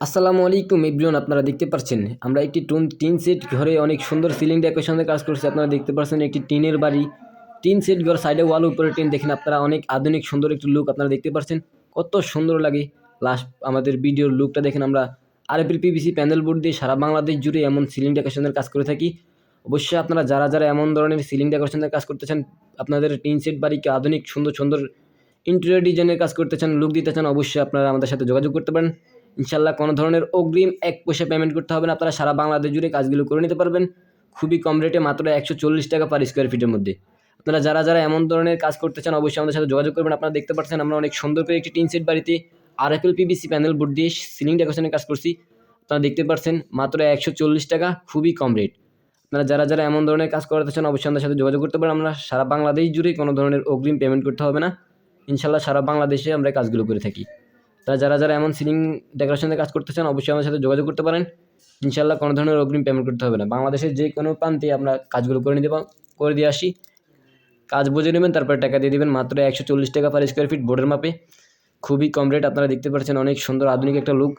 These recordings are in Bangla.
আসসালামু আলাইকুম এভরিওয়ান, আপনারা দেখতে পাচ্ছেন আমরা একটি টুন টিন সেট ঘরে অনেক সুন্দর সিলিং ডেকোরেশনের কাজ করছি, আপনারা দেখতে পাচ্ছেন একটি টিনের বাড়ি। টিন সেট ঘর সাইডে ওয়াল উপরে টিন, দেখেন আপনারা অনেক আধুনিক সুন্দর একটি লুক আপনারা দেখতে পাচ্ছেন কত সুন্দর লাগে। লাস্ট আমাদের ভিডিওর লুকটা দেখেন আমরা আরএফএল পিভিসি প্যানেল বোর্ড দিয়ে সারা বাংলাদেশ জুড়ে এমন সিলিং ডেকোরেশনের কাজ করে থাকি। অবশ্যই আপনারা যারা যারা এমন ধরনের সিলিং ডেকোরেশনের কাজ করতে চান, আপনাদের টিন সেট বাড়িকে আধুনিক, সুন্দর সুন্দর ইন্টেরিয়র ডিজাইনের কাজ করতে চান লুক দিতে চান, অবশ্যই আপনারা আমাদের সাথে যোগাযোগ করতে পারেন। ইনশাল্লাহ কোনো ধরনের অগ্রিম এক পয়সা পেমেন্ট করতে হবে না। আপনারা সারা বাংলাদেশ জুড়ে কাজগুলো করে নিতে পারবেন। খুবই কম রেটে মাত্র একশো চল্লিশ টাকা পার স্কোয়ার ফিটের মধ্যে। আপনারা যারা যারা এমন ধরনের কাজ করতে চান, অবশ্যই আমাদের সাথে যোগাযোগ করবেন। আপনারা দেখতে পাচ্ছেন আমরা অনেক সুন্দর করে একটি টিন সেট বাড়িতে R F L PVC panel board দিয়ে সিলিং ডেকোরেশনের কাজ করছি। আপনারা দেখতে পাচ্ছেন মাত্র একশো চল্লিশ টাকা, খুবই কম রেট আপনারা যারা যারা এমন ধরনের কাজ করতে চান, অবশ্যই আমাদের সাথে যোগাযোগ করতে পারেন। আমরা সারা বাংলাদেশ জুড়ে কোনো ধরনের অগ্রিম পেমেন্ট করতে হবে না। ইনশাল্লাহ সারা বাংলাদেশে আমরা কাজগুলো করে থাকি। তারা যারা যারা এমন সিলিং ডেকোরেশনের কাজ করতে চান অবশ্যই আমাদের সাথে যোগাযোগ করতে পারেন। ইনশাল্লাহ কোনো ধরনের অগ্রিম পেমেন্ট করতে হবে না। বাংলাদেশের যে কোনো প্রান্তে আমরা কাজগুলো করে নিতে করে দিয়ে আসি। কাজ বুঝে নেবেন, তারপরে টাকা দিয়ে দেবেন। মাত্র একশো চল্লিশ টাকা পার স্কোয়ার ফিট বোর্ডের মাপে। খুবই কম রেট আপনারা দেখতে পাচ্ছেন, অনেক সুন্দর আধুনিক একটা লুক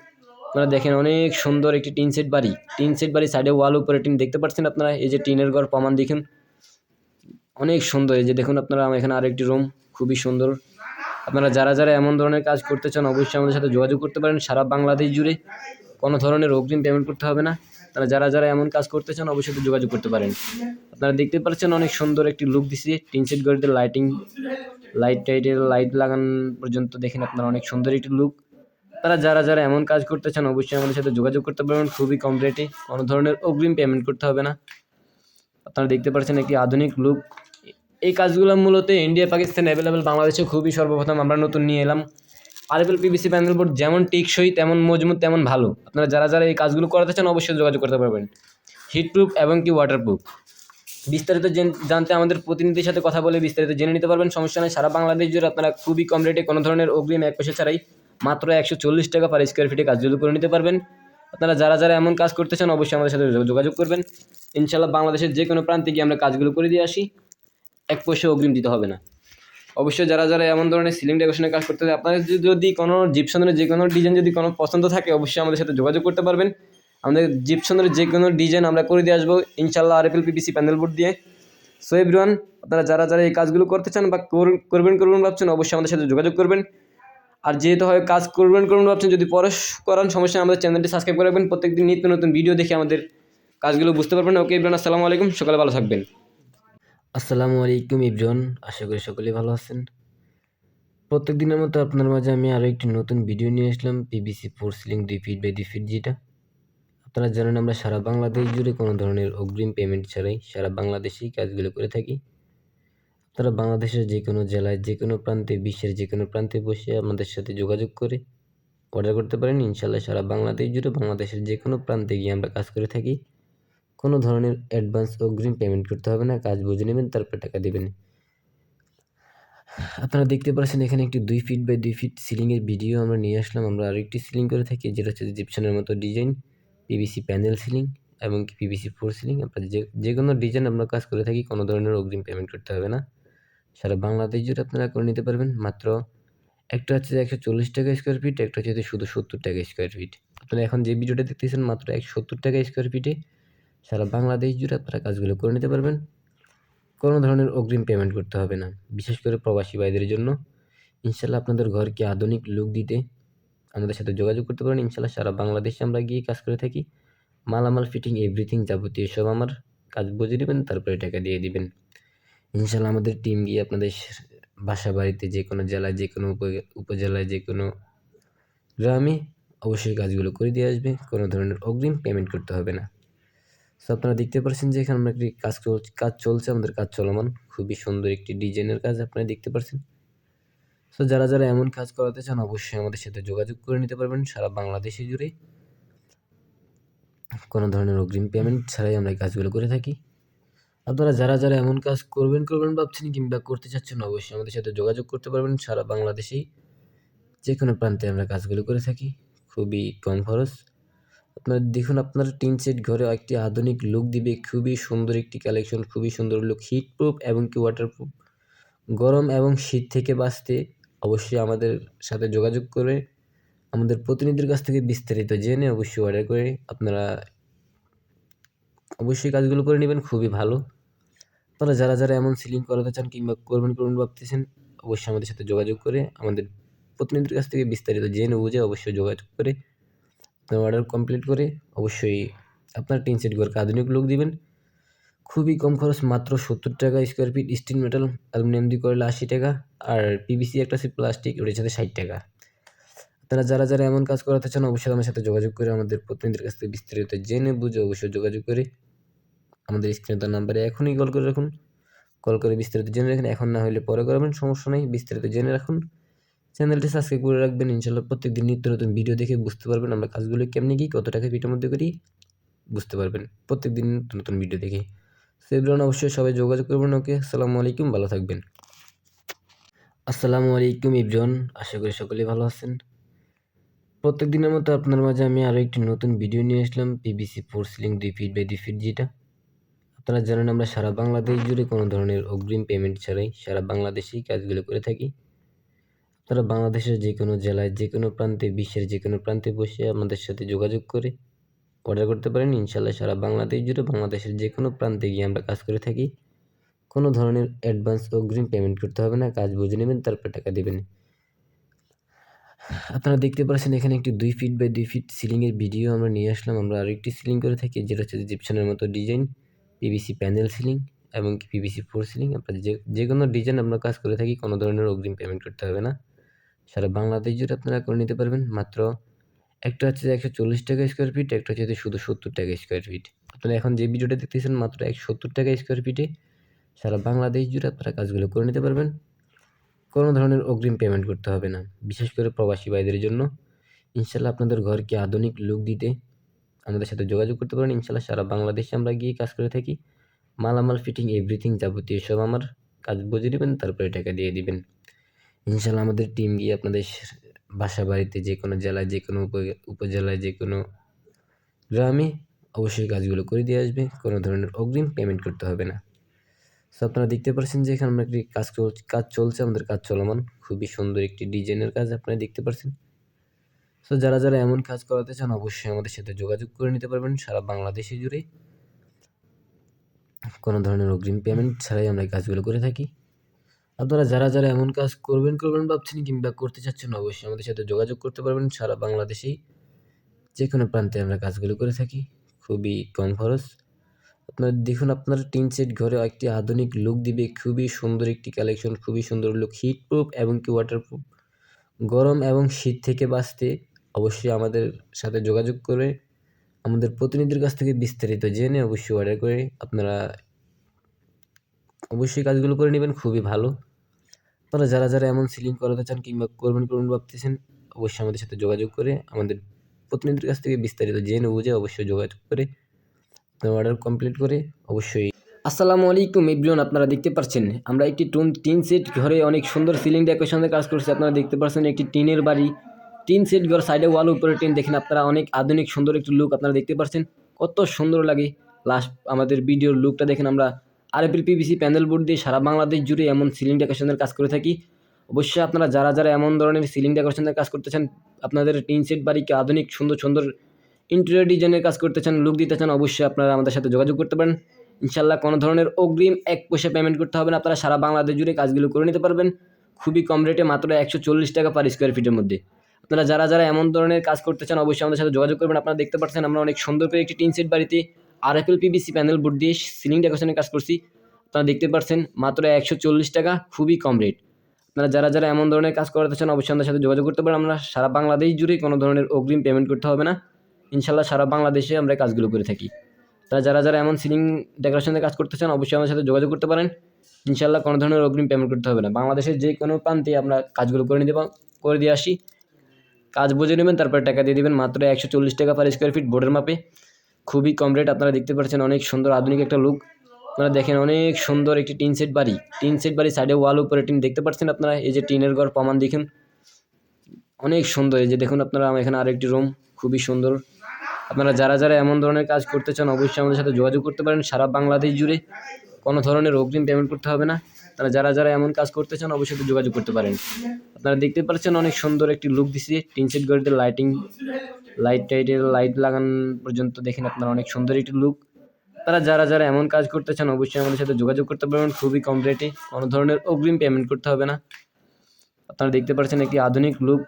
আপনারা দেখেন অনেক সুন্দর একটি টিন সেট বাড়ি। টিন সেট বাড়ি সাইডে ওয়াল উপরে টিন দেখতে পাচ্ছেন আপনারা। এই যে টিনের ঘর প্রমাণ দেখুন। অনেক সুন্দর। এই যে দেখুন আপনারা আমার এখানে আরেকটি রুম খুবই সুন্দর। আপনারা যারা যারা এমন ধরনের কাজ করতে চান, অবশ্যই আমাদের সাথে যোগাযোগ করতে পারেন। সারা বাংলাদেশ জুড়ে কোনো ধরনের অগ্রিম পেমেন্ট করতে হবে না। তারা যারা যারা এমন কাজ করতে চান, অবশ্যই যোগাযোগ করতে পারেন। আপনারা দেখতে পাচ্ছেন অনেক সুন্দর একটি লুক দিছি। টিন সেট গড়িতে লাইটিং লাইট টাইটের লাইট লাগান পর্যন্ত দেখেন আপনারা অনেক সুন্দর একটি লুক তারা যারা যারা এমন কাজ করতে চান, অবশ্যই আমাদের সাথে যোগাযোগ করতে পারবেন। খুবই কম রেটে কোনো ধরনের অগ্রিম পেমেন্ট করতে হবে না। আপনারা দেখতে পাচ্ছেন একটি আধুনিক লুক এই কাজগুলো মূলত ইন্ডিয়া, পাকিস্তান অ্যাভেলেবেল বাংলাদেশে খুবই সর্বপ্রথম আমরা নতুন নিয়ে এলাম। আরএফএল পিবিসি প্যানেল বোর্ড যেমন টেকসই, তেমন মজবুত, তেমন ভালো। আপনারা যারা যারা এই কাজগুলো করাতে চান অবশ্যই যোগাযোগ করতে পারবেন। হিটপ্রুফ এবং কি ওয়াটারপ্রুফ বিস্তারিত জেন- জানতে আমাদের প্রতিনিধির সাথে কথা বলে বিস্তারিত জেনে নিতে পারবেন। সমস্যা নেই, সারা বাংলাদেশ জুড়ে আপনারা খুবই কম রেটে কোনো ধরনের অগ্রিম এক পয়সা ছাড়াই মাত্র একশো চল্লিশ টাকা পার স্কোয়ার ফিটে কাজগুলো করে নিতে পারবেন। আপনারা যারা যারা এমন কাজ করতে চান অবশ্যই আমাদের সাথে যোগ- যোগাযোগ করবেন। ইনশাল্লাহ বাংলাদেশের যে কোনো প্রান্তে গিয়ে আমরা কাজগুলো করে দিয়ে আসি। এক পয়সা অগ্রিম দিতে হবে না। অবশ্যই যারা যারা এমন ধরনের সিলিং ডেকোরেশনের কাজ করতে আপনাদের যদি- কোনো জিপসনের যে কোনো ডিজাইন যদি কোনো পছন্দ থাকে, অবশ্যই আমাদের সাথে যোগাযোগ করতে পারবেন। আমাদের জিপসনের যে কোনো ডিজাইন আমরা করে দিয়ে আসব ইনশাল্লাহ R FL PVC panel board দিয়ে। সো এভরিওয়ান আপনারা যারা যারা এই কাজগুলো করতে চান বা কর- করবেন করবেন ভাবছেন, অবশ্যই আমাদের সাথে যোগাযোগ করবেন। আর যেহেতু হয় কাজ করবেন করবেন ভাবছেন, যদি পরে করান সমস্যা আমাদের চ্যানেলটি সাবস্ক্রাইব করে রাখবেন। প্রত্যেকদিন নিত্য নতুন ভিডিও দেখে আমাদের কাজগুলো বুঝতে পারবেন। ওকে এভরিওয়ান আসসালামু আলাইকুম। সকালে ভালো থাকবেন। আসসালামু আলাইকুম ইব্রান, আশা করি সকলেই ভালো আছেন। প্রত্যেক দিনের মতো আপনার মাঝে আমি আরও একটি নতুন ভিডিও নিয়ে আসলাম, পিবিসি ফোর সিলিং দুই ফিট বাই দুই ফিট যেটা। আপনারা জানেন আমরা সারা বাংলাদেশ জুড়ে কোনো ধরনের অগ্রিম পেমেন্ট ছাড়াই সারা বাংলাদেশেই কাজগুলো করে থাকি। আপনারা বাংলাদেশের যে কোনো জেলায়, যে কোনো প্রান্তে, বিশ্বের যে কোনো প্রান্তে বসে আমাদের সাথে যোগাযোগ করে অর্ডার করতে পারেন। ইনশাল্লাহ সারা বাংলাদেশ জুড়ে বাংলাদেশের যে কোনো প্রান্তে গিয়ে আমরা কাজ করে থাকি। কোনো ধরনের অ্যাডভান্স অগ্রিম পেমেন্ট করতে হবে না, কাজ বুঝে নেবেন, তারপর টাকা দেবেন। আপনারা দেখতে পাচ্ছেন এখানে একটি দুই ফিট বাই দুই ফিট সিলিংয়ের ভিডিও আমরা নিয়ে আসলাম। আমরা আরেকটি সিলিং করে থাকি, যেটা হচ্ছে জিপসনের মতো ডিজাইন পিভিসি প্যানেল সিলিং এবং পিভিসি ফোর সিলিং আপনারা যে যে কোনো ডিজাইন আমরা কাজ করে থাকি, কোনো ধরনের অগ্রিম পেমেন্ট করতে হবে না। সারা বাংলাদেশ জুড়ে আপনারা করে নিতে পারবেন। মাত্র একটা হচ্ছে একশো চল্লিশ টাকা স্কোয়ার ফিট একটা হচ্ছে শুধু সত্তর টাকা স্কোয়ার ফিট আপনারা এখন যে ভিডিওটা দেখতেছেন, মাত্র একশো সত্তর টাকা স্কোয়ার ফিটে সারা বাংলাদেশ জুড়ে আপনারা কাজগুলো করে নিতে পারবেন। কোনো ধরনের অগ্রিম পেমেন্ট করতে হবে না। বিশেষ করে প্রবাসী ভাইদের জন্য। ইনশাল্লাহ আপনাদের ঘরকে আধুনিক লুক দিতে আমাদের সাথে যোগাযোগ করতে পারেন। ইনশাল্লাহ সারা বাংলাদেশে আমরা গিয়ে কাজ করে থাকি। মালামাল ফিটিং এভরিথিং যাবতীয় সব আমার কাজ বুঝে নেবেন, তারপরে টাকা দিয়ে দিবেন। ইনশাল্লাহ আমাদের টিম গিয়ে আপনাদের বাসা বাড়িতে যে কোনো জেলায়, যে কোনো উপজেলায়, যে কোনো গ্রামে অবশ্যই কাজগুলো করে দিয়ে আসবে। কোনো ধরনের অগ্রিম পেমেন্ট করতে হবে না। সো আপনারা দেখতে পাচ্ছেন যে এখানে আমরা একটি কাজ কাজ চলছে, আমাদের কাজ চলমান। খুবই সুন্দর একটি ডিজাইনের কাজ আপনারা দেখতে পাচ্ছেন সো যারা যারা এমন কাজ করাতে চান, অবশ্যই আমাদের সাথে যোগাযোগ করে নিতে পারবেন। সারা বাংলাদেশে জুড়ে কোনো ধরনের অগ্রিম পেমেন্ট ছাড়াই আমরা এই কাজগুলো করে থাকি। আপনারা যারা যারা এমন কাজ করবেন করবেন ভাবছেন কিংবা করতে চাচ্ছেন, অবশ্যই আমাদের সাথে যোগাযোগ করতে পারবেন। সারা বাংলাদেশেই যে কোনো প্রান্তে আমরা কাজগুলো করে থাকি। খুবই কম খরচ। আপনারা, দেখুন আপনার টিন সেট ঘরে একটি আধুনিক লুক দিবে। খুবই সুন্দর একটি কালেকশন খুবই সুন্দর লুক হিট প্রুফ এবং কি ওয়াটারপ্রুফ গরম এবং শীত থেকে বাঁচতে অবশ্যই আমাদের সাথে যোগাযোগ করে। আমাদের প্রতিনিধির কাছ থেকে বিস্তারিত জেনে অবশ্যই অর্ডার করে আপনারা অবশ্যই কাজগুলো করে নেবেন, খুবই ভালো। আপনারা যারা যারা এমন সিলিং করাতে চান কিংবা করবেন করবেন ভাবতেছেন, অবশ্যই আমাদের সাথে যোগাযোগ করে আমাদের প্রতিনিধির কাছ থেকে বিস্তারিত জেনে বুঝে অবশ্যই যোগাযোগ করে অর্ডার কমপ্লিট করে অবশ্যই আপনার টিন সেট ঘরকে আধুনিক লুক দিবেন। খুবই কম খরচ, মাত্র সত্তর টাকা square feet steel metal aluminium দিয়ে করলে আশি টাকা। আর পিভিসি একটা আছে প্লাস্টিক ওটার সাথে ষাট টাকা। আপনারা যারা যারা এমন কাজ করাতে চান, অবশ্যই আমার সাথে যোগাযোগ করে আমাদের প্রতিনিধির কাছ থেকে বিস্তারিত জেনে বুঝে অবশ্যই যোগাযোগ করে আমাদের স্ক্রিনে তার নাম্বারে এখনই কল করে রাখুন। কল করে বিস্তারিত জেনে রাখুন, এখন না হলে পরে করবেন, সমস্যা নেই, বিস্তারিত জেনে রাখুন। চ্যানেলটি সাবস্ক্রাইব করে রাখবেন। ইনশাল্লাহ প্রত্যেকদিন নিত্য নতুন ভিডিও দেখে বুঝতে পারবেন আমরা কাজগুলো কেমনি কি, কত টাকা ভিডিওর মধ্যে করি, বুঝতে পারবেন। প্রত্যেকদিন নতুন নতুন ভিডিও দেখে। সেগুলো অবশ্যই সবাই যোগাযোগ করবেন ওকে আসসালামু আলাইকুম, ভালো থাকবেন। আসসালামু আলাইকুম ইবজন আশা করি সকলেই ভালো আছেন। প্রত্যেক দিনের মতো আপনার মাঝে আমি আরও একটি নতুন ভিডিও নিয়ে আসলাম পিবিসি ফোর সিলিং দুই ফিট বাই দুই ফিট যেটা। আপনারা জানেন আমরা সারা বাংলাদেশ জুড়ে কোনো ধরনের অগ্রিম পেমেন্ট ছাড়াই সারা বাংলাদেশেই কাজগুলো করে থাকি। আপনারা বাংলাদেশের যে কোনো জেলায় যে কোনো প্রান্তে, বিশ্বের যে কোনো প্রান্তে বসে আমাদের সাথে যোগাযোগ করে অর্ডার করতে পারেন। ইনশাল্লাহ সারা বাংলাদেশ জুড়ে বাংলাদেশের যে কোনো প্রান্তে গিয়ে আমরা কাজ করে থাকি। কোনো ধরনের অ্যাডভান্স অগ্রিম পেমেন্ট করতে হবে না, কাজ বুঝে নেবেন, তারপর টাকা দেবেন। আপনারা দেখতে পাচ্ছেন এখানে একটি দুই ফিট বাই দুই ফিট সিলিংয়ের ভিডিও আমরা নিয়ে আসলাম। আমরা আরেকটি সিলিং করে থাকি, যেটা হচ্ছে জিপসনের মতো ডিজাইন পিভিসি প্যানেল সিলিং এবং পিভিসি ফোর সিলিং আপনার যে যে কোনো ডিজাইন আমরা কাজ করে থাকি, কোনো ধরনের অগ্রিম পেমেন্ট করতে হবে না। সারা বাংলাদেশ জুড়ে আপনারা করে নিতে পারবেন। মাত্র একটা হচ্ছে একশো চল্লিশ টাকা স্কোয়ার ফিট একটা হচ্ছে শুধু সত্তর টাকা স্কোয়ার ফিট আপনারা এখন যে ভিডিওটা দেখতেছেন মাত্র একশো সত্তর টাকা স্কোয়ার ফিটে সারা বাংলাদেশ জুড়ে আপনারা কাজগুলো করে নিতে পারবেন। কোনো ধরনের অগ্রিম পেমেন্ট করতে হবে না, বিশেষ করে প্রবাসী ভাইদের জন্য। ইনশাল্লাহ আপনাদের ঘরকে আধুনিক লুক দিতে আমাদের সাথে যোগাযোগ করতে পারেন। ইনশাল্লাহ সারা বাংলাদেশে আমরা গিয়ে কাজ করে থাকি। মালামাল ফিটিং এভরিথিং যাবতীয় সব আমার কাজ বুঝে নেবেন, তারপরে টাকা দিয়ে দিবেন। ইনশাল্লাহ আমাদের টিম গিয়ে আপনাদের বাসা বাড়িতে যে কোনো জেলায়, যে কোনো উপজেলায়, যে কোনো গ্রামে অবশ্যই কাজগুলো করে দিয়ে আসবে। কোনো ধরনের অগ্রিম পেমেন্ট করতে হবে না। সো আপনারা দেখতে পাচ্ছেন যে এখানে আমরা একটি কাজ কাজ চলছে, আমাদের কাজ চলমান। খুবই সুন্দর একটি ডিজাইনের কাজ আপনারা দেখতে পাচ্ছেন সো যারা যারা এমন কাজ করাতে চান, অবশ্যই আমাদের সাথে যোগাযোগ করে নিতে পারবেন। সারা বাংলাদেশে জুড়ে কোনো ধরনের অগ্রিম পেমেন্ট ছাড়াই আমরা কাজগুলো করে থাকি। আপনারা যারা যারা এমন কাজ করবেন করবেন ভাবছেন কিংবা করতে চাচ্ছেন, অবশ্যই আমাদের সাথে যোগাযোগ করতে পারবেন। সারা বাংলাদেশেই যে কোনো প্রান্তে আমরা কাজগুলো করে থাকি। খুবই কম খরচ। আপনার, দেখুন আপনার টিন সেট ঘরে একটি আধুনিক লুক দিবে। খুবই সুন্দর একটি কালেকশন, খুবই সুন্দর লুক। হিট প্রুফ এবং কি ওয়াটারপ্রুফ। গরম এবং শীত থেকে বাঁচতে অবশ্যই আমাদের সাথে যোগাযোগ করে। আমাদের প্রতিনিধির কাছ থেকে বিস্তারিত জেনে অবশ্যই অর্ডার করে আপনারা অবশ্যই কাজগুলো করে নেবেন। খুবই ভালো। আপনারা যারা যারা এমন সিলিং করাতে চান কিংবা করবেন করবেন ভাবতেছেন, অবশ্যই আমাদের সাথে যোগাযোগ করে, আমাদের প্রতিনিধির কাছ থেকে বিস্তারিত জেনে বুঝে অবশ্যই যোগাযোগ করে অর্ডার কমপ্লিট করে অবশ্যই। আসসালামু আলাইকুম এভরিওয়ান, আপনারা দেখতে পাচ্ছেন আমরা একটি টুন, টিন সেট ঘরে অনেক সুন্দর সিলিং ডেকোরেশনের কাজ করছি, আপনারা দেখতে পাচ্ছেন একটি টিনের বাড়ি। টিন সেট ঘর সাইডে ওয়াল, উপরে টিন, দেখেন আপনারা অনেক আধুনিক সুন্দর একটি লুক আপনারা দেখতে পাচ্ছেন কত সুন্দর লাগে। লাস্ট আমাদের ভিডিওর লুকটা দেখেন আমরা আরএপিএল পিভিসি প্যানেল বোর্ড দিয়ে সারা বাংলাদেশ জুড়ে এমন সিলিং ডেকোরেশনের কাজ করে থাকি। অবশ্যই আপনারা যারা যারা এমন ধরনের সিলিং ডেকোরেশনের কাজ করতে চান, আপনাদের টিন সেট, বাড়িকে আধুনিক, সুন্দর সুন্দর ইন্টেরিয়র ডিজাইনের কাজ করতে চান লুক দিতে চান, অবশ্যই আপনারা আমাদের সাথে যোগাযোগ করতে পারেন। ইনশাল্লাহ কোনো ধরনের অগ্রিম এক পয়সা পেমেন্ট করতে হবে না, আপনারা সারা বাংলাদেশ জুড়ে কাজগুলো করে নিতে পারবেন। খুবই কম রেটে মাত্র একশো চল্লিশ টাকা পার স্কোয়ার ফিটের মধ্যে। আপনারা যারা যারা এমন ধরনের কাজ করতে চান, অবশ্যই আমাদের সাথে যোগাযোগ করবেন। আপনারা দেখতে পাচ্ছেন আমরা অনেক সুন্দর করে একটি টিন সেট বাড়িতে R F L PVC panel board দিয়ে সিলিং ডেকোরেশনের কাজ করছি। আপনারা দেখতে পাচ্ছেন মাত্র একশো চল্লিশ টাকা, খুবই কম রেট আপনারা যারা যারা এমন ধরনের কাজ করাতে চান, অবশ্যই আমাদের সাথে যোগাযোগ করতে পারেন। আমরা সারা বাংলাদেশ জুড়ে কোনো ধরনের অগ্রিম পেমেন্ট করতে হবে না। ইনশাল্লাহ সারা বাংলাদেশে আমরা কাজগুলো করে থাকি। তারা যারা যারা এমন সিলিং ডেকোরেশনের কাজ করতে চান, অবশ্যই আমাদের সাথে যোগাযোগ করতে পারেন। ইনশাল্লাহ কোনো ধরনের অগ্রিম পেমেন্ট করতে হবে না। বাংলাদেশের যে কোনো প্রান্তে আমরা কাজগুলো করে নিতে করে দিয়ে আসি। কাজ বুঝে নেবেন, তারপরে টাকা দিয়ে দেবেন। মাত্র একশো চল্লিশ টাকা পার স্কোয়ার ফিট বোর্ডের মাপে। খুবই কম রেট আপনারা দেখতে পাচ্ছেন, অনেক সুন্দর আধুনিক একটা লুক আপনারা দেখেন অনেক সুন্দর একটি টিন সেট বাড়ি। টিন সেট বাড়ি সাইডে ওয়াল উপরে টিন দেখতে পাচ্ছেন আপনারা, এই যে টিনের ঘর প্রমাণ দেখুন। অনেক সুন্দর, এই যে দেখুন আপনারা এখানে আরেকটি রুম খুবই সুন্দর। আপনারা যারা যারা এমন ধরনের কাজ করতে চান, অবশ্যই আমাদের সাথে যোগাযোগ করতে পারেন। সারা বাংলাদেশ জুড়ে কোনো ধরনের অগ্রিম পেমেন্ট করতে হবে না। তারা যারা যারা এমন কাজ করতে চান, অবশ্যই যোগাযোগ করতে পারেন। আপনারা দেখতে পাচ্ছেন অনেক সুন্দর একটি লুক দিছি। টিন সেট গড়িতে লাইটিং লাইট টাইটের লাইট লাগান পর্যন্ত দেখেন আপনারা অনেক সুন্দর একটি লুক তারা যারা যারা এমন কাজ করতে চান, অবশ্যই আমাদের সাথে যোগাযোগ করতে পারবেন। খুবই কম রেটে কোনো ধরনের অগ্রিম পেমেন্ট করতে হবে না। আপনারা দেখতে পাচ্ছেন একটি আধুনিক লুক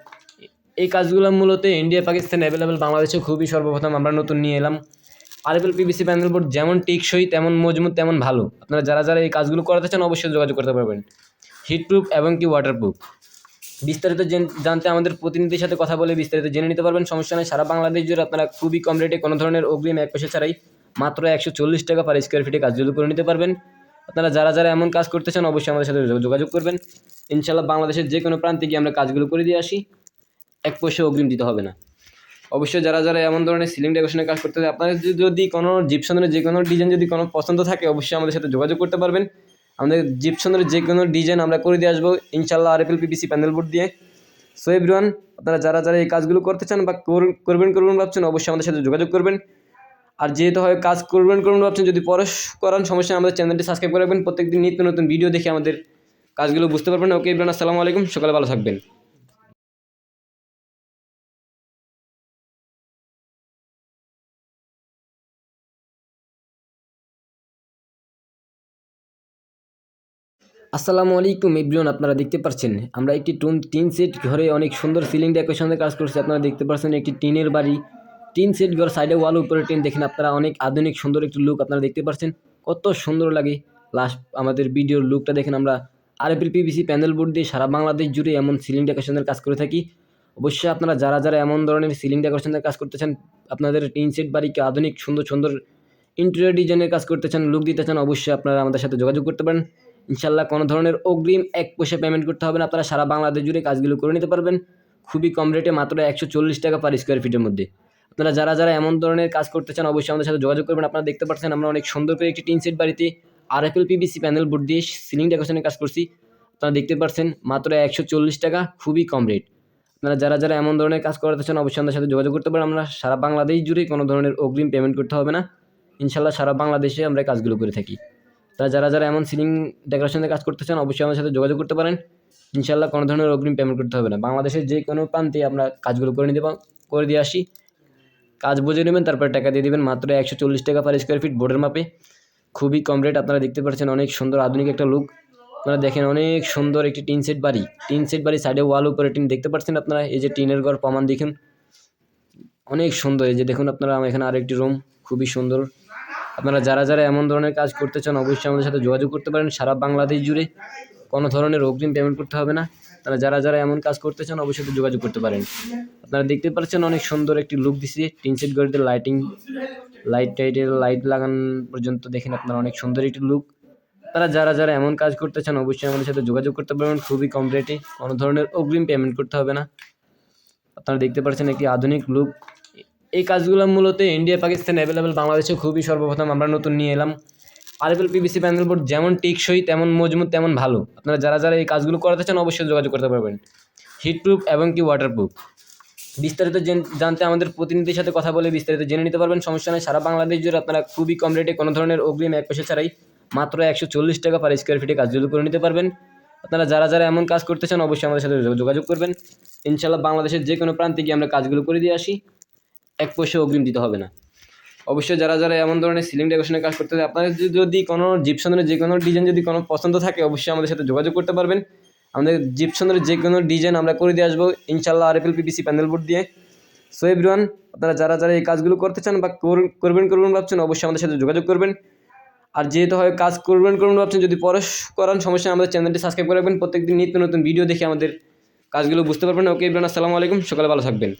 এই কাজগুলো মূলত ইন্ডিয়া পাকিস্তান অ্যাভেলেবেল বাংলাদেশে খুবই সর্বপ্রথম আমরা নতুন নিয়ে এলাম। আরএফএল পিবিসি প্যানেল বোর্ড যেমন টেকসই, তেমন মজবুত, তেমন ভালো। আপনারা যারা যারা এই কাজগুলো করাতে চান, অবশ্যই যোগাযোগ করতে পারবেন। হিট প্রুফ এবং কি ওয়াটার প্রুফ বিস্তারিত জেন- জানতে আমাদের প্রতিনিধির সাথে কথা বলে বিস্তারিত জেনে নিতে পারবেন। সমস্যা নেই, সারা বাংলাদেশ জুড়ে আপনারা খুবই কম রেটে কোনো ধরনের অগ্রিম এক পয়সা ছাড়াই মাত্র একশো চল্লিশ টাকা পার স্কোয়ার ফিটে কাজগুলো করে নিতে পারবেন। আপনারা যারা যারা এমন কাজ করতে চান অবশ্যই আমাদের সাথে যোগাযোগ করবেন। ইনশাল্লাহ বাংলাদেশের যে কোনো প্রান্তে গিয়ে আমরা কাজগুলো করে দিয়ে আসি। এক পয়সা অগ্রিম দিতে হবে না। অবশ্যই যারা যারা এমন ধরনের সিলিং ডেকোরেশনের কাজ করতে চান, আপনাদের যদি কোনো জিপসনের যে কোনো ডিজাইন যদি কোনো পছন্দ থাকে, অবশ্যই আমাদের সাথে যোগাযোগ করতে পারবেন। আমাদের জিপসনের যে কোনো ডিজাইন আমরা করে দিয়ে আসব ইনশাল্লাহ R FL PVC panel board দিয়ে। সো এভরিওয়ান আপনারা যারা যারা এই কাজগুলো করতে চান বা কর- করবেন করবেন ভাবছেন, অবশ্যই আমাদের সাথে যোগাযোগ করবেন। আর যেহেতু হয় কাজ করবেন করবেন ভাবছেন, যদি পরশ করান সমস্যা আমাদের চ্যানেলটি সাবস্ক্রাইব করে রাখবেন। প্রত্যেকদিন নিত্য নতুন ভিডিও দেখে আমাদের কাজগুলো বুঝতে পারবেন। ওকে এভরিওয়ান আসসালামু আলাইকুম। সকালে ভালো থাকবেন। আসসালামু আলাইকুম এভরিওয়ান, আপনারা দেখতে পাচ্ছেন, আমরা একটি টুন টিন সেট ঘরে অনেক সুন্দর সিলিং ডেকোরেশনের কাজ করছি, আপনারা দেখতে পাচ্ছেন একটি টিনের বাড়ি। টিন সেট ঘর সাইডে ওয়াল উপরে টিন, দেখেন আপনারা অনেক আধুনিক, সুন্দর একটি লুক আপনারা দেখতে পাচ্ছেন, কত সুন্দর লাগে। লাস্ট আমাদের ভিডিওর লুকটা দেখেন আমরা আরএফএল পিভিসি প্যানেল বোর্ড দিয়ে সারা বাংলাদেশ জুড়ে এমন সিলিং ডেকোরেশনের কাজ করে থাকি। অবশ্যই আপনারা যারা যারা এমন ধরনের সিলিং ডেকোরেশনের কাজ করতে চান, আপনাদের টিন সেট বাড়িকে আধুনিক, সুন্দর সুন্দর ইন্টেরিয়র ডিজাইনের কাজ করতে চান লুক দিতে চান, অবশ্যই আপনারা আমাদের সাথে যোগাযোগ করতে পারেন। ইনশাল্লাহ কোনো ধরনের অগ্রিম এক পয়সা পেমেন্ট করতে হবে না। আপনারা সারা বাংলাদেশ জুড়ে কাজগুলো করে নিতে পারবেন। খুবই কম রেটে মাত্র একশো চল্লিশ টাকা পার স্কোয়ার ফিটের মধ্যে। আপনারা যারা যারা এমন ধরনের কাজ করতে চান, অবশ্যই আমাদের সাথে যোগাযোগ করবেন। আপনারা দেখতে পাচ্ছেন আমরা অনেক সুন্দর করে একটি টিন সেট বাড়িতে এল পিবিসি প্যানেল বোর্ড দিয়ে সিলিং ডেকোরেশনের কাজ করছি। আপনারা দেখতে পাচ্ছেন মাত্র একশো চল্লিশ টাকা, খুবই কম রেট আপনারা যারা যারা এমন ধরনের কাজ করাতে চান, অবশ্যই আমাদের সাথে যোগাযোগ করতে পারেন। আমরা সারা বাংলাদেশ জুড়ে কোনো ধরনের অগ্রিম পেমেন্ট করতে হবে না। ইনশাল্লাহ সারা বাংলাদেশে আমরা কাজগুলো করে থাকি। তারা যারা যারা এমন সিলিং ডেকোরেশনের কাজ করতে চান, অবশ্যই আমাদের সাথে যোগাযোগ করতে পারেন। ইনশাল্লাহ কোনো ধরনের অগ্রিম পেমেন্ট করতে হবে না। বাংলাদেশের যে কোনো প্রান্তে আমরা কাজগুলো করে নিতে করে দিয়ে আসি। কাজ বুঝে নেবেন, তারপরে টাকা দিয়ে দেবেন। মাত্র একশো চল্লিশ টাকা পার স্কোয়ার ফিট বোর্ডের মাপে। খুবই কম রেট আপনারা দেখতে পাচ্ছেন অনেক সুন্দর আধুনিক একটা লুক আপনারা দেখেন অনেক সুন্দর একটি টিন সেট বাড়ি। টিন সেট বাড়ি সাইডে ওয়াল উপরে টিন দেখতে পাচ্ছেন আপনারা। এই যে টিনের ঘর প্রমাণ দেখুন। অনেক সুন্দর। এই যে দেখুন আপনারা, এখানে আরেকটি রুম খুবই সুন্দর। আপনারা যারা যারা এমন ধরনের কাজ করতে চান, অবশ্যই আমাদের সাথে যোগাযোগ করতে পারেন। সারা বাংলাদেশ জুড়ে কোনো ধরনের অগ্রিম পেমেন্ট করতে হবে না। তারা যারা যারা এমন কাজ করতে চান, অবশ্যই যোগাযোগ করতে পারেন। আপনারা দেখতে পাচ্ছেন অনেক সুন্দর একটি লুক দিছি। টিন সেট গড়িতে লাইটিং লাইট টাইটের লাইট লাগান পর্যন্ত দেখেন আপনারা অনেক সুন্দর একটি লুক তারা যারা যারা এমন কাজ করতে চান, অবশ্যই আমাদের সাথে যোগাযোগ করতে পারবেন। খুবই কম রেটে কোনো ধরনের অগ্রিম পেমেন্ট করতে হবে না। আপনারা দেখতে পাচ্ছেন একটি আধুনিক লুক এই কাজগুলো মূলত ইন্ডিয়া, পাকিস্তান অ্যাভেলেবেল বাংলাদেশে খুবই সর্বপ্রথম আমরা নতুন নিয়ে এলাম। আরএফএল পিবিসি প্যানেল বোর্ড যেমন টেকসই, তেমন মজবুত, তেমন ভালো। আপনারা যারা যারা এই কাজগুলো করাতে চান অবশ্যই যোগাযোগ করতে পারবেন। হিট প্রুফ এবং কি ওয়াটারপ্রুফ বিস্তারিত জানতে আমাদের প্রতিনিধির সাথে কথা বলে বিস্তারিত জেনে নিতে পারবেন। সমস্যা নেই, সারা বাংলাদেশ জুড়ে আপনারা খুবই কম রেটে কোনো ধরনের অগ্রিম এক পয়সা ছাড়াই মাত্র একশো চল্লিশ টাকা পার স্কোয়ার ফিটে কাজগুলো করে নিতে পারবেন। আপনারা যারা যারা এমন কাজ করতে চান অবশ্যই আমাদের সাথে যোগ- যোগাযোগ করবেন। ইনশাল্লাহ বাংলাদেশের যে কোনো প্রান্তে গিয়ে আমরা কাজগুলো করে দিয়ে আসি। এক পয়সা অগ্রিম দিতে হবে না। অবশ্যই যারা যারা এমন ধরনের সিলিং ডেকোরেশনের কাজ করতে আপনাদের যদি- কোনো জিপসনের যে কোনো ডিজাইন যদি কোনো পছন্দ থাকে, অবশ্যই আমাদের সাথে যোগাযোগ করতে পারবেন। আমাদের জিপসনের যে কোনো ডিজাইন আমরা করে দিয়ে আসব ইনশাল্লাহ আরএফএল পিপিসি প্যানেল বোর্ড দিয়ে। সো এভরিওয়ান আপনারা যারা যারা এই কাজগুলো করতে চান বা কর- করবেন করবেন ভাবছেন, অবশ্যই আমাদের সাথে যোগাযোগ করবেন। আর যেহেতু হয় কাজ করবেন করবেন ভাবছেন, যদি পরশ করান সমস্যা আমাদের চ্যানেলটি সাবস্ক্রাইব করে রাখবেন। প্রত্যেকদিন নিত্য নতুন ভিডিও দেখে আমাদের কাজগুলো বুঝতে পারবেন। ওকে এভরিওয়ান আসসালামু আলাইকুম। সকালে ভালো থাকবেন।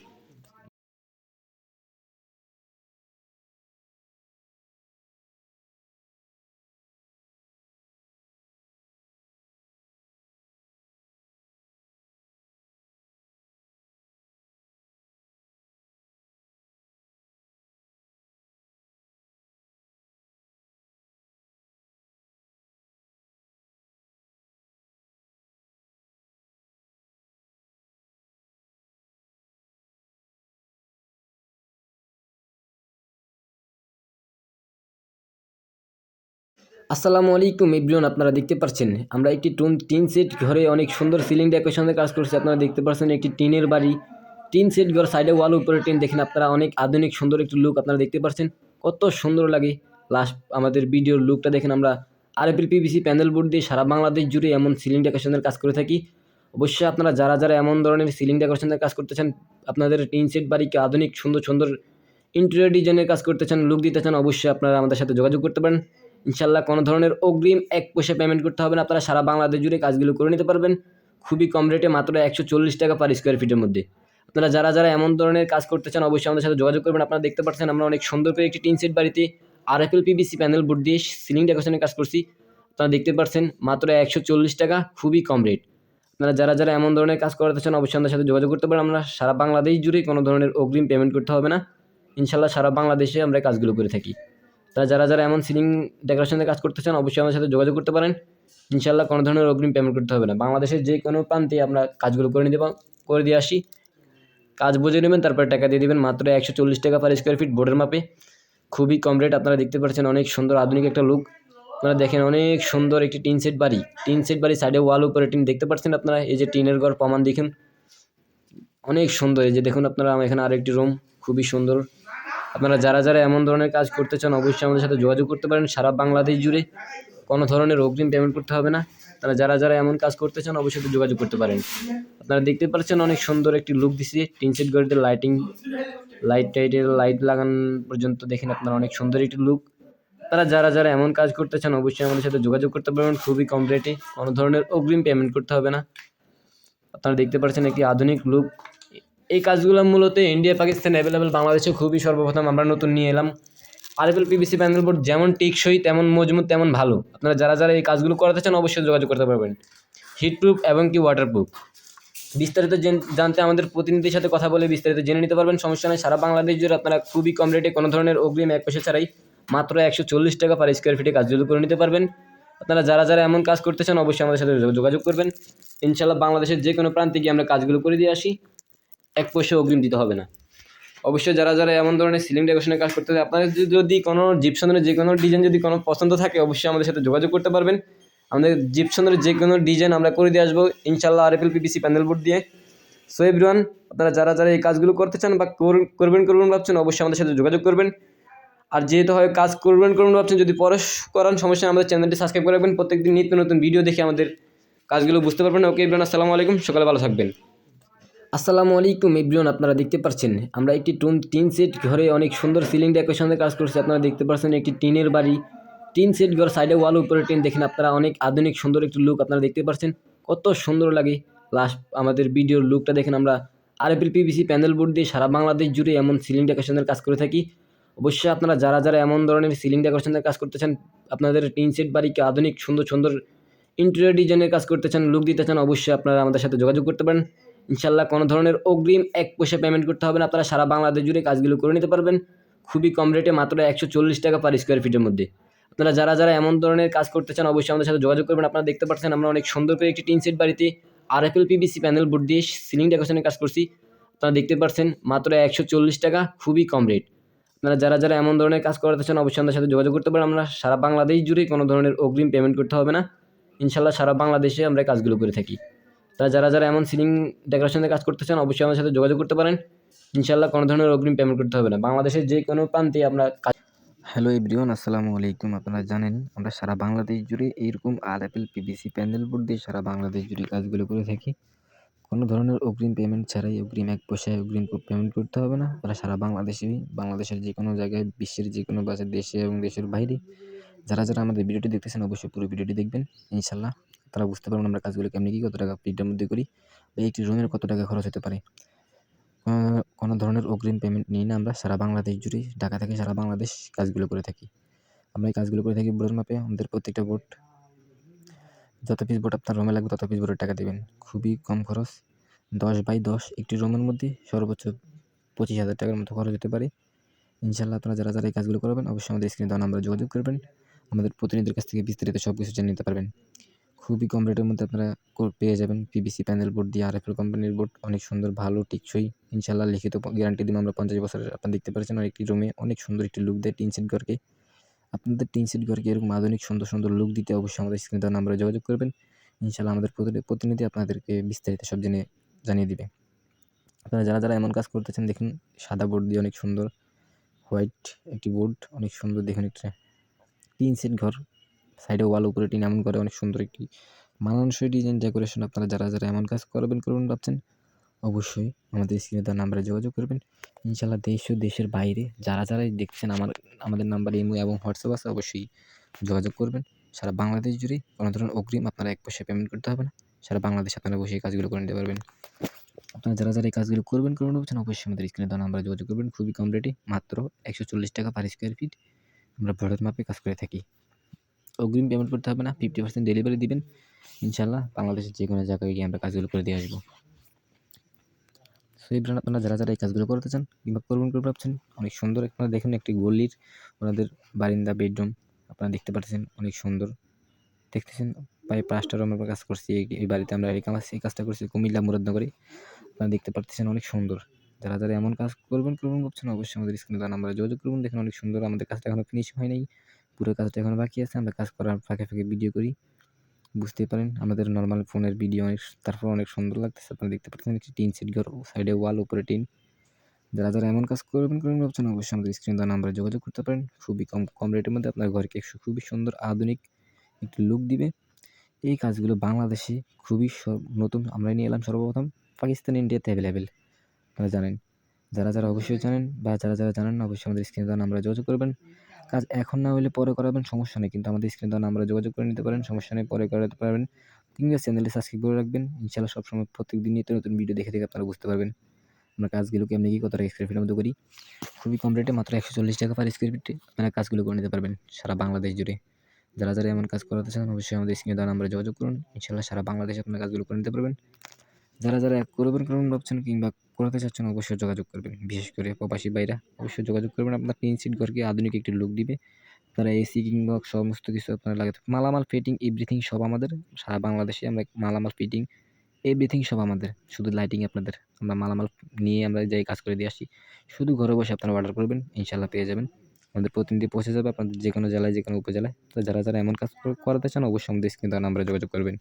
আসসালামু আলাইকুম এভরিওয়ান, আপনারা দেখতে পাচ্ছেন, আমরা একটি টুন টিন সেট ঘরে অনেক সুন্দর সিলিং ডেকোরেশনের কাজ করছি। আপনারা দেখতে পাচ্ছেন একটি টিনের বাড়ি। টিন সেট ঘর সাইডে ওয়াল উপরে টিন, দেখেন আপনারা অনেক আধুনিক, সুন্দর একটি লুক আপনারা দেখতে পাচ্ছেন। কত সুন্দর লাগে লাস্ট আমাদের ভিডিওর লুকটা দেখেন আমরা। আরএপিএল পিভিসি প্যানেল বোর্ড দিয়ে সারা বাংলাদেশ জুড়ে এমন সিলিং ডেকোরেশনের কাজ করে থাকি। অবশ্যই আপনারা যারা যারা এমন ধরনের সিলিং ডেকোরেশনের কাজ করতে চান, আপনাদের টিন সেট বাড়িকে আধুনিক, সুন্দর সুন্দর ইন্টেরিয়র ডিজাইনের কাজ করতে চান লুক দিতে চান, অবশ্যই আপনারা আমাদের সাথে যোগাযোগ করতে পারেন। ইনশাল্লাহ কোনো ধরনের অগ্রিম এক পয়সা পেমেন্ট করতে হবে না। আপনারা সারা বাংলাদেশ জুড়ে কাজগুলো করে নিতে পারবেন। খুবই কম রেটে মাত্র একশো চল্লিশ টাকা পার স্কোয়ার ফিটের মধ্যে। আপনারা যারা যারা এমন ধরনের কাজ করতে চান, অবশ্যই আমাদের সাথে যোগাযোগ করবেন। আপনারা দেখতে পাচ্ছেন আমরা অনেক সুন্দর করে একটি টিন সেট বাড়িতে এল পিবিসি প্যানেল বোর্ড দিয়ে সিলিং ডেকোরেশনের কাজ করছি। আপনারা দেখতে পাচ্ছেন মাত্র একশো চল্লিশ টাকা, খুবই কম রেট আপনারা যারা যারা এমন ধরনের কাজ করাতে চান, অবশ্যই আমাদের সাথে যোগাযোগ করতে পারেন। আমরা সারা বাংলাদেশ জুড়ে কোনো ধরনের অগ্রিম পেমেন্ট করতে হবে না। ইনশাল্লাহ সারা বাংলাদেশে আমরা কাজগুলো করে থাকি। তারা যারা যারা এমন সিলিং ডেকোরেশনের কাজ করতে চান, অবশ্যই আমাদের সাথে যোগাযোগ করতে পারেন। ইনশাল্লাহ কোনো ধরনের অগ্রিম পেমেন্ট করতে হবে না। বাংলাদেশের যে কোনো প্রান্তে আমরা কাজগুলো করে নিতে করে দিয়ে আসি। কাজ বুঝে নেবেন, তারপরে টাকা দিয়ে দেবেন। মাত্র একশো চল্লিশ টাকা পার স্কোয়ার ফিট বোর্ডের মাপে। খুবই কম রেট আপনারা দেখতে পাচ্ছেন, অনেক সুন্দর আধুনিক একটা লুক আপনারা দেখেন অনেক সুন্দর একটি টিন সেট বাড়ি। টিন সেট বাড়ি সাইডে ওয়াল উপরে টিন দেখতে পাচ্ছেন আপনারা। এই যে টিনের ঘর প্রমাণ দেখুন। অনেক সুন্দর। এই যে দেখুন আপনারা আমার এখানে আরেকটি রুম খুবই সুন্দর। আপনারা যারা যারা এমন ধরনের কাজ করতে চান, অবশ্যই আমাদের সাথে যোগাযোগ করতে পারেন। সারা বাংলাদেশ জুড়ে কোনো ধরনের অগ্রিম পেমেন্ট করতে হবে না। তারা যারা যারা এমন কাজ করতে চান, অবশ্যই যোগাযোগ করতে পারেন। আপনারা দেখতে পাচ্ছেন অনেক সুন্দর একটি লুক দিচ্ছে টিন সেট গড়িতে লাইটিং লাইট টাইটের লাইট লাগান পর্যন্ত দেখেন আপনারা অনেক সুন্দর একটি লুক তারা যারা যারা এমন কাজ করতে চান, অবশ্যই আমাদের সাথে যোগাযোগ করতে পারবেন। খুবই কম রেটে কোনো ধরনের অগ্রিম পেমেন্ট করতে হবে না। আপনারা দেখতে পাচ্ছেন একটি আধুনিক লুক এই কাজগুলো মূলত ইন্ডিয়া, পাকিস্তান অ্যাভেলেবেল বাংলাদেশে খুবই সর্বপ্রথম আমরা নতুন নিয়ে এলাম। আরএফএল পিবিসি প্যানেল বোর্ড যেমন টেকসই, তেমন মজবুত, তেমন ভালো। আপনারা যারা যারা এই কাজগুলো করাতে চান অবশ্যই যোগাযোগ করতে পারবেন। হিট প্রুফ এবং কি ওয়াটার প্রুফ বিস্তারিত জেন- জানতে আমাদের প্রতিনিধির সাথে কথা বলে বিস্তারিত জেনে নিতে পারবেন। সমস্যা নেই, সারা বাংলাদেশ জুড়ে আপনারা খুবই কম রেটে কোনো ধরনের অগ্রিম এক পয়সা ছাড়াই মাত্র একশো চল্লিশ টাকা পার স্কোয়ার ফিটে কাজগুলো করে নিতে পারবেন। আপনারা যারা যারা এমন কাজ করতে চান অবশ্যই আমাদের সাথে যোগাযোগ করবেন। ইনশাল্লাহ বাংলাদেশের যে কোনো প্রান্তে গিয়ে আমরা কাজগুলো করে দিয়ে আসি। এক পয়সা অগ্রিম দিতে হবে না। অবশ্যই যারা যারা এমন ধরনের সিলিং ডেকোরেশনের কাজ করতে চায়, আপনাদের যদি- কোনো জিপসনের যে কোনো ডিজাইন যদি কোনো পছন্দ থাকে, অবশ্যই আমাদের সাথে যোগাযোগ করতে পারবেন। আমাদের জিপসনের যে কোনো ডিজাইন আমরা করে দিয়ে আসব ইনশাল্লাহ R FL PVC panel board দিয়ে। সো এভরিওয়ান আপনারা যারা যারা এই কাজগুলো করতে চান বা কর- করবেন করবেন ভাবছেন, অবশ্যই আমাদের সাথে যোগাযোগ করবেন। আর যেহেতু হয় কাজ করবেন করবেন ভাবছেন, যদি পরশ করান সমস্যা আমাদের চ্যানেলটি সাবস্ক্রাইব করে রাখবেন। প্রত্যেকদিন নিত্য নতুন ভিডিও দেখে আমাদের কাজগুলো বুঝতে পারবেন। ওকে এভরিওয়ান আসসালামু আলাইকুম। সকালে ভালো থাকবেন। আসসালামু আলাইকুম এভরিওয়ান, আপনারা দেখতে পাচ্ছেন, আমরা একটি টুন টিন সেট ঘরে অনেক সুন্দর সিলিং ডেকোরেশনের কাজ করছি, আপনারা দেখতে পাচ্ছেন একটি টিনের বাড়ি। টিন সেট ঘর সাইডে ওয়াল উপরে টিন, দেখেন আপনারা অনেক আধুনিক সুন্দর একটি লুক আপনারা দেখতে পাচ্ছেন, কত সুন্দর লাগে। লাস্ট আমাদের ভিডিওর লুকটা দেখেন আমরা আরএপিএল পিবিসি প্যানেল বোর্ড দিয়ে সারা বাংলাদেশ জুড়ে এমন সিলিং ডেকোরেশনের কাজ করে থাকি। অবশ্যই আপনারা যারা যারা এমন ধরনের সিলিং ডেকোরেশনের কাজ করতে চান, আপনাদের টিন সেট বাড়িকে আধুনিক, সুন্দর সুন্দর ইন্টেরিয়র ডিজাইনের কাজ করতে চান লুক দিতে চান, অবশ্যই আপনারা আমাদের সাথে যোগাযোগ করতে পারেন। ইনশাল্লাহ কোনো ধরনের অগ্রিম এক পয়সা পেমেন্ট করতে হবে না। আপনারা সারা বাংলাদেশ জুড়ে কাজগুলো করে নিতে পারবেন। খুবই কম রেটে মাত্র একশো চল্লিশ টাকা পার স্কোয়ার ফিটের মধ্যে। আপনারা যারা যারা এমন ধরনের কাজ করতে চান, অবশ্যই আমাদের সাথে যোগাযোগ করবেন। আপনারা দেখতে পাচ্ছেন আমরা অনেক সুন্দর করে একটি টিন সেট বাড়িতে এল পিবিসি প্যানেল বোর্ড দিয়ে সিলিং ডেকোরেশনের কাজ করছি। আপনারা দেখতে পাচ্ছেন মাত্র একশো চল্লিশ টাকা, খুবই কম রেট আপনারা যারা যারা এমন ধরনের কাজ করাতে চান, অবশ্যই আমাদের সাথে যোগাযোগ করতে পারেন। আমরা সারা বাংলাদেশ জুড়ে কোনো ধরনের অগ্রিম পেমেন্ট করতে হবে না। ইনশাল্লাহ সারা বাংলাদেশে আমরা কাজগুলো করে থাকি। তারা যারা যারা এমন সিলিং ডেকোরেশনের কাজ করতে চান, অবশ্যই আমাদের সাথে যোগাযোগ করতে পারেন। ইনশাল্লাহ কোনো ধরনের অগ্রিম পেমেন্ট করতে হবে না। বাংলাদেশের যে কোনো প্রান্তে আমরা কাজ হ্যালো এভরিওয়ান আসসালামু আলাইকুম। আপনারা জানেন, আমরা সারা বাংলাদেশ জুড়ে এইরকম আর অ্যাপেল পিবিসি প্যানেল বোর্ড দিয়ে সারা বাংলাদেশ জুড়ে কাজগুলো করে থাকি। কোনো ধরনের অগ্রিম পেমেন্ট ছাড়াই, অগ্রিম এক পয়সায় অগ্রিম পেমেন্ট করতে হবে না। তারা সারা বাংলাদেশেই বাংলাদেশের যে কোনো জায়গায়, বিশ্বের যে কোনো বাসের দেশে এবং দেশের বাইরে, যারা যারা আমাদের ভিডিওটি দেখতেছেন, অবশ্যই পুরো ভিডিওটি দেখবেন ইনশাল্লাহ তারা বুঝতে পারবেন আমরা কাজগুলো কেমনি কী, কত টাকা ফিটের মধ্যে করি বা একটি রুমের কত টাকা খরচ হতে পারে। কোনো- কোনো ধরনের অগ্রিম পেমেন্ট নিই না আমরা, সারা বাংলাদেশ জুড়ে ঢাকা থেকে সারা বাংলাদেশ কাজগুলো করে থাকি। আমরা এই কাজগুলো করে থাকি বোর্ডের মাপে, আমাদের প্রত্যেকটা বোর্ড যত পিস বোর্ড আপনার রুমে লাগবে তত পিস বোর্ডের টাকা দেবেন। খুবই কম খরচ, দশ বাই দশ একটি রুমের মধ্যে সর্বোচ্চ পঁচিশ হাজার টাকার মতো খরচ হতে পারে। ইনশাল্লাহ আপনারা যারা যারা এই কাজগুলো করবেন, অবশ্যই আমাদের স্ক্রিনে দেওয়া নাম্বারে যোগাযোগ করবেন। আমাদের প্রতিনিধির কাছ থেকে বিস্তারিত সব কিছু জেনে নিতে পারবেন। খুবই কম রেটের মধ্যে আপনারা পেয়ে যাবেন। পিবিসি প্যানেল বোর্ড দিয়ে আর আরএফএল কোম্পানির বোর্ড অনেক সুন্দর, ভালো, টিকসই। ইনশাল্লাহ লিখিত গ্যারান্টি দিব আমরা পঞ্চাশ বছরের আপনারা দেখতে পাচ্ছেন আর একটি রুমে অনেক সুন্দর একটি লুক দেয় টিন সেট ঘরকে। আপনাদের টিন সেট ঘরকে এরকম আধুনিক, সুন্দর সুন্দর লুক দিতে অবশ্যই আমাদের স্ক্রিনে দেওয়া নাম্বারে যোগাযোগ করবেন। ইনশাল্লাহ আমাদের প্রতিনিধি আপনাদেরকে বিস্তারিত সব জেনে জানিয়ে দিবে। আপনারা যারা যারা এমন কাজ করতেছেন, দেখুন, সাদা বোর্ড দিয়ে অনেক সুন্দর হোয়াইট একটি বোর্ড অনেক সুন্দর, দেখুন একটা টিন সেট ঘর। সাইডে ওয়াল উপরে টিন এমন করে, অনেক সুন্দর একটি মানানসই ডিজাইন ডেকোরেশন আপনারা যারা যারা এমন কাজ করবেন করবেন ভাবছেন, অবশ্যই আমাদের স্ক্রিনে দেওয়া নাম্বারে যোগাযোগ করবেন। ইনশাল্লাহ দেশ ও দেশের বাইরে যারা যারাই দেখছেন আমার, আমাদের নাম্বার ইমো এবং হোয়াটসঅ্যাপ আছে, অবশ্যই যোগাযোগ করবেন। সারা বাংলাদেশ জুড়ে কোনো ধরনের অগ্রিম আপনারা এক পয়সা পেমেন্ট করতে হবে না। সারা বাংলাদেশ আপনারা বসে এই কাজগুলো করে নিতে পারবেন। আপনারা যারা যারা এই কাজগুলো করবেন করবেন ভাবছেন, অবশ্যই আমাদের স্ক্রিনে দেওয়া নাম্বারে যোগাযোগ করবেন। খুবই কম রেটে মাত্র একশো চল্লিশ টাকা পার স্কোয়ার ফিট আমরা ভরত মাপে কাজ করে থাকি। অগ্রিম পেমেন্ট করতে হবে না ফিফটি পার্সেন্ট ডেলিভারি দিবেন। ইনশাল্লাহ বাংলাদেশের যে কোনো জায়গায় গিয়ে আমরা কাজগুলো করে দিয়ে আসব। সেই ব্র্যান্ড আপনারা যারা যারা এই কাজগুলো করতে চান কিংবা করবেন করে ভাবছেন, অনেক সুন্দর। আপনারা দেখুন একটি গলির ওনাদের বারিন্দা বেডরুম আপনারা দেখতে পাচ্ছেন অনেক সুন্দর। দেখতেছেন প্রায় পাঁচটা রুমের উপর কাজ করছি, এই- এই বাড়িতে আমরা এই কাজ এই কাজটা করছি কুমিল্লা মুরাদনগরে। আপনারা দেখতে পাচ্ছেন অনেক সুন্দর। যারা যারা এমন কাজ করবেন করবেন ভাবছেন, অবশ্যই আমাদের স্ক্রিনে দেওয়া নাম্বারে যোগাযোগ করুন দেখুন, অনেক সুন্দর আমাদের কাজটা এখনও ফিনিশ হয় নাই। পুরো কাজটা এখনও বাকি আছে, আমরা কাজ করার ফাঁকে ফাঁকে ভিডিও করি। বুঝতেই পারেন, আমাদের নর্মাল ফোনের ভিডিও অনেক তারপর অনেক সুন্দর লাগতেছে, আপনারা দেখতে পাচ্ছেন একটি টিন সেট ঘর সাইডে ওয়াল উপরে টিন। যারা যারা এমন কাজ করবেন করবেন অবশ্যই আমাদের স্ক্রিন দেওয়া নাম্বারে যোগাযোগ করতে পারেন। খুবই কম কম রেটের মধ্যে আপনার ঘরকে একটু খুবই সুন্দর, আধুনিক একটি লুক দিবে। এই কাজগুলো বাংলাদেশে খুবই নতুন আমরা নিয়ে এলাম সর্বপ্রথম, পাকিস্তান ইন্ডিয়াতে অ্যাভেলেবেল আপনারা জানেন। যারা যারা অবশ্যই জানেন বা যারা যারা জানেন না অবশ্যই আমাদের স্ক্রিনে দেওয়া নাম্বারে যোগাযোগ করবেন। কাজ এখন না হলে পরে করাবেন, সমস্যা নেই। কিন্তু আমাদের স্ক্রিনে দেওয়া নাম্বারে যোগাযোগ করে নিতে পারেন, সমস্যা নেই, পরে করাতে পারবেন। কিংবা চ্যানেলটি সাবস্ক্রাইব করে রাখবেন। ইনশাআল্লাহ সবসময় প্রত্যেক দিন নতুন ভিডিও দেখে দেখে আপনারা বুঝতে পারবেন। আমরা কাজগুলো কেমনি কি কত টাকা স্কোয়ার ফিটের মধ্যে করি? খুবই কম রেটে মাত্র একশো চল্লিশ টাকা পার স্কোয়ার ফিটে আপনারা কাজগুলো করে নিতে পারবেন সারা বাংলাদেশ জুড়ে। যারা যারা এমন কাজ করাতে চান, অবশ্যই আমাদের স্ক্রিনে দেওয়া নাম্বারে যোগাযোগ করুন। ইনশাআল্লাহ সারা বাংলাদেশে আপনারা কাজগুলো করে নিতে পারবেন। যারা যারা করবেন করবেন ভাবছেন কিংবা করাতে চাচ্ছেন, অবশ্যই যোগাযোগ করবেন। বিশেষ করে প্রবাসী বাইরা অবশ্যই যোগাযোগ করবেন। আপনার তিন সিট ঘরকে আধুনিক একটি লুক দিবে। আপনারা এসি কিংবা সমস্ত কিছু আপনারা লাগাতে মালামাল ফিটিং এভরিথিং সব আমাদের। সারা বাংলাদেশে আমরা মালামাল ফিটিং এভরিথিং সব আমাদের। শুধু লাইটিং আপনাদের। আমরা মালামাল নিয়ে আমরা যাই কাজ করে দিয়ে আসি শুধু ঘরে বসে আপনারা অর্ডার করবেন ইনশাল্লাহ পেয়ে যাবেন। আমাদের প্রতিনিধি পৌঁছে যাবে আপনাদের যে কোনো জেলায় যে কোনো উপজেলায়। তো যারা যারা এমন কাজ কর- করাতে চান, অবশ্যই আমাদের স্ক্রিন দেওয়া নাম্বারে যোগাযোগ করবেন।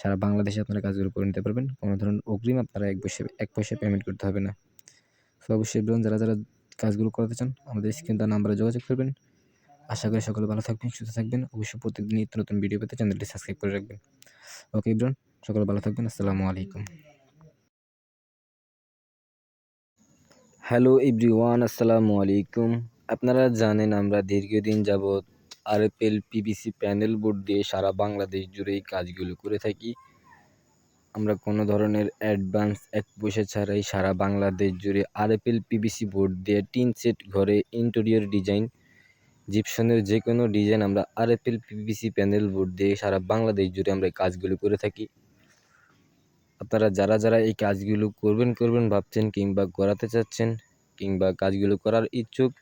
সারা বাংলাদেশে আপনারা কাজগুলো করে নিতে পারবেন। কোনো ধরনের অগ্রিম আপনারা এক পয়সা এক পয়সা পেমেন্ট করতে হবে না। তো অবশ্যই বলুন, যারা যারা কাজগুলো করাতে চান, আমাদের স্ক্রিন তার নাম্বারে যোগাযোগ করবেন। আশা করি সকলে ভালো থাকবেন, সুস্থ থাকবেন। অবশ্যই প্রত্যেকদিন নিত্য নতুন ভিডিও পেতে চ্যানেলটি সাবস্ক্রাইব করে রাখবেন। ওকে ইব্রান সকলে ভালো থাকবেন, আসসালামু আলাইকুম। হ্যালো এভরিওয়ান আসসালামু আলাইকুম। আপনারা জানেন আমরা দীর্ঘদিন যাবৎ আরএফএল পিভিসি প্যানেল বোর্ড দিয়ে সারা বাংলাদেশ জুড়ে এই কাজগুলো করে থাকি। আমরা কোনো ধরনের অ্যাডভান্স এক পয়সা ছাড়াই সারা বাংলাদেশ জুড়ে আরএফএল পিভিসি বোর্ড দিয়ে টিন সেট ঘরে ইন্টেরিয়র ডিজাইন, জিপসনের যে কোনো ডিজাইন আমরা আরএফএল পিভিসি প্যানেল বোর্ড দিয়ে সারা বাংলাদেশ জুড়ে আমরা এই কাজগুলো করে থাকি। আপনারা যারা যারা এই কাজগুলো করবেন করবেন ভাবছেন কিংবা করাতে চাচ্ছেন কিংবা কাজগুলো করার ইচ্ছুক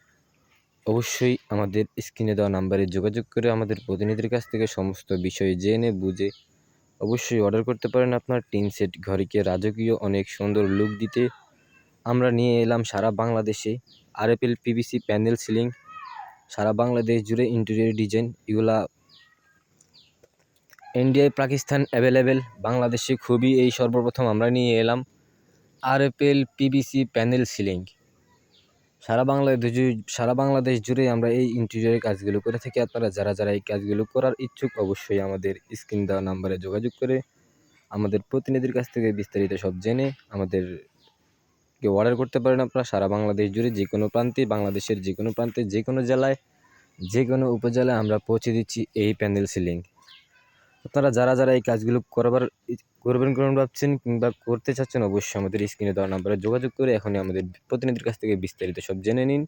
অবশ্যই আমাদের স্ক্রিনে দেওয়া নাম্বারে যোগাযোগ করে আমাদের প্রতিনিধির কাছ থেকে সমস্ত বিষয় জেনে, বুঝে অবশ্যই অর্ডার করতে পারেন আপনার টিন সেট ঘরকে রাজকীয় অনেক সুন্দর লুক দিতে আমরা নিয়ে এলাম সারা বাংলাদেশে। আরএফএল পিভিসি প্যানেল সিলিং সারা বাংলাদেশ জুড়ে ইন্টেরিয়র ডিজাইন এগুলা ইন্ডিয়ায় পাকিস্তান অ্যাভেলেবেল বাংলাদেশে খুবই এই সর্বপ্রথম আমরা নিয়ে এলাম R F L PVC panel ceiling সারা বাংলাদেশ সারা বাংলাদেশ জুড়ে আমরা এই ইন্টেরিয়রের কাজগুলো করে থাকি। আপনারা যারা যারা এই কাজগুলো করার ইচ্ছুক, অবশ্যই আমাদের স্ক্রিন দেওয়া নাম্বারে যোগাযোগ করে আমাদের প্রতিনিধির কাছ থেকে বিস্তারিত সব জেনে আমাদের কে অর্ডার করতে পারেন আপনারা। সারা বাংলাদেশ জুড়ে যে কোনো প্রান্তে, বাংলাদেশের যে কোনো প্রান্তে, যে কোনো জেলায়, যে কোনো উপজেলায় আমরা পৌঁছে দিচ্ছি এই প্যানেল সিলিং আপনারা যারা যারা এই কাজগুলো করবার করবেন করবেন ভাবছেন কিংবা করতে চাচ্ছেন, অবশ্যই আমাদের স্ক্রিনে দেওয়া নাম্বারে যোগাযোগ করে এখনই আমাদের প্রতিনিধির কাছ থেকে বিস্তারিত সব জেনে নিন।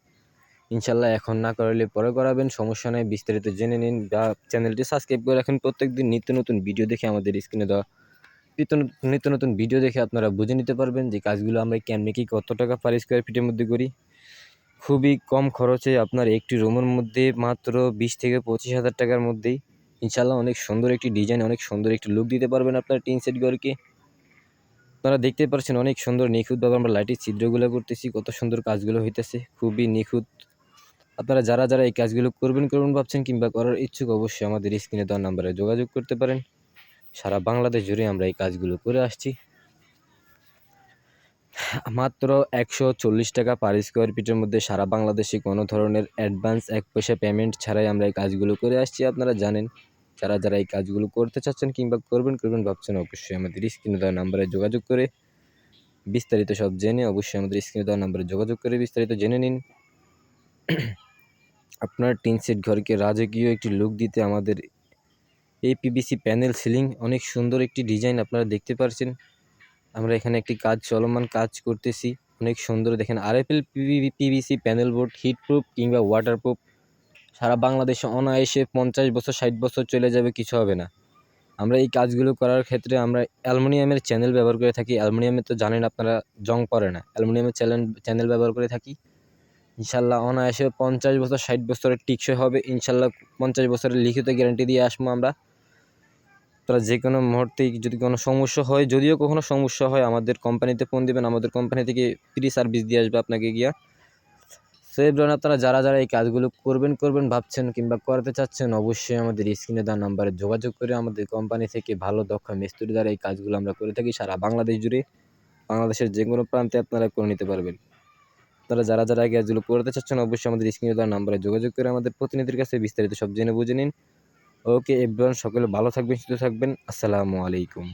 ইনশাল্লাহ এখন না করলে পরে করাবেন, সমস্যা নেই, বিস্তারিত জেনে নিন বা চ্যানেলটি সাবস্ক্রাইব করে রাখেন। প্রত্যেক দিন নিত্য নতুন ভিডিও দেখে আমাদের স্ক্রিনে দেওয়া নিত্য নতুন- নিত্য নতুন ভিডিও দেখে আপনারা বুঝে নিতে পারবেন যে কাজগুলো আমরা কেমনি কি, কত টাকা পার স্কোয়ার ফিটের মধ্যে করি। খুবই কম খরচে আপনার একটি রুমের মধ্যে মাত্র বিশ থেকে পঁচিশ হাজার টাকার মধ্যেই ইনশাল্লাহ অনেক সুন্দর একটি ডিজাইন অনেক সুন্দর একটি লুক দিতে পারবেন আপনার টিন সেট ঘরকে আপনারা দেখতে পাচ্ছেন অনেক সুন্দর নিখুঁতভাবে আমরা লাইটের ছিদ্রগুলো করতেছি, কত সুন্দর কাজগুলো হইতেছে, খুবই নিখুঁত। আপনারা যারা যারা এই কাজগুলো করবেন করবেন ভাবছেন কিংবা করার ইচ্ছুক, অবশ্যই আমাদের স্ক্রিনে দেওয়া নাম্বারে যোগাযোগ করতে পারেন। সারা বাংলাদেশ জুড়ে আমরা এই কাজগুলো করে আসছি। মাত্র একশো চল্লিশ টাকা পার স্কোয়ার ফিটের মধ্যে সারা বাংলাদেশে কোনো ধরনের অ্যাডভান্স এক পয়সা পেমেন্ট ছাড়াই আমরা এই কাজগুলো করে আসছি, আপনারা জানেন। যারা যারা এই কাজগুলো করতে চাচ্ছেন কিংবা করবেন করবেন ভাবছেন অবশ্যই আমাদের স্ক্রিনে দেওয়া নাম্বারে যোগাযোগ করে বিস্তারিত সব জেনে অবশ্যই আমাদের স্ক্রিনে দেওয়া নাম্বারে যোগাযোগ করে বিস্তারিত জেনে নিন। আপনার টিন সেট ঘরকে রাজকীয় একটি লুক দিতে আমাদের এই পিবিসি প্যানেল সিলিং অনেক সুন্দর একটি ডিজাইন আপনারা দেখতে পারছেন। আমরা এখানে একটি কাজ, চলমান কাজ করতেছি। অনেক সুন্দর দেখেন RFL PVC panel board heatproof কিংবা ওয়াটারপ্রুফ সারা বাংলাদেশে অনায়াসে পঞ্চাশ বছর, ষাট বছর চলে যাবে, কিছু হবে না। আমরা এই কাজগুলো করার ক্ষেত্রে আমরা অ্যালুমিনিয়ামের চ্যানেল ব্যবহার করে থাকি। অ্যালুমিনিয়ামে তো জানেন আপনারা, জং পড়ে না। অ্যালুমিনিয়ামের চ্যানেল চ্যানেল ব্যবহার করে থাকি। ইনশাল্লাহ অনায়াসে পঞ্চাশ বছর, ষাট বছরের টিকসই হবে। ইনশাল্লাহ পঞ্চাশ বছরের লিখিত গ্যারান্টি দিয়ে আসব আমরা। তারা যে কোনো মুহূর্তেই যদি কোনো সমস্যা হয়, যদিও কখনো সমস্যা হয়, আমাদের কোম্পানিতে ফোন দেবেন, আমাদের কোম্পানি থেকে ফ্রি সার্ভিস দিয়ে আসবে আপনাকে গিয়া। সো এবার আপনারা যারা যারা এই কাজগুলো করবেন করবেন, ভাবছেন কিংবা করাতে চাচ্ছেন, অবশ্যই আমাদের স্ক্রিনে দেওয়া নাম্বারে যোগাযোগ করে আমাদের কোম্পানি থেকে ভালো, দক্ষ, মিস্ত্রি দ্বারা এই কাজগুলো আমরা করে থাকি। সারা বাংলাদেশ জুড়ে, বাংলাদেশের যে কোনো প্রান্তে আপনারা করে নিতে পারবেন। আপনারা যারা যারা এই কাজগুলো করতে চাচ্ছেন, অবশ্যই আমাদের স্ক্রিনে দেওয়া নাম্বারে যোগাযোগ করে আমাদের প্রতিনিধির কাছে বিস্তারিত সব জেনে বুঝে নিন। ওকে, এভরিওয়ান, সকলে ভালো থাকবেন, সুস্থ থাকবেন। আসসালামু আলাইকুম।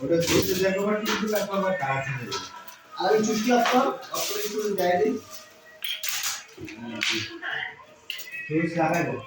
ওটা দুটো একবার কিন্তু একবার কাজ নেই আর ওই চুষ্টি অফ কর অফ করে একটু দেয় দিই সুইচ লাগাই দাও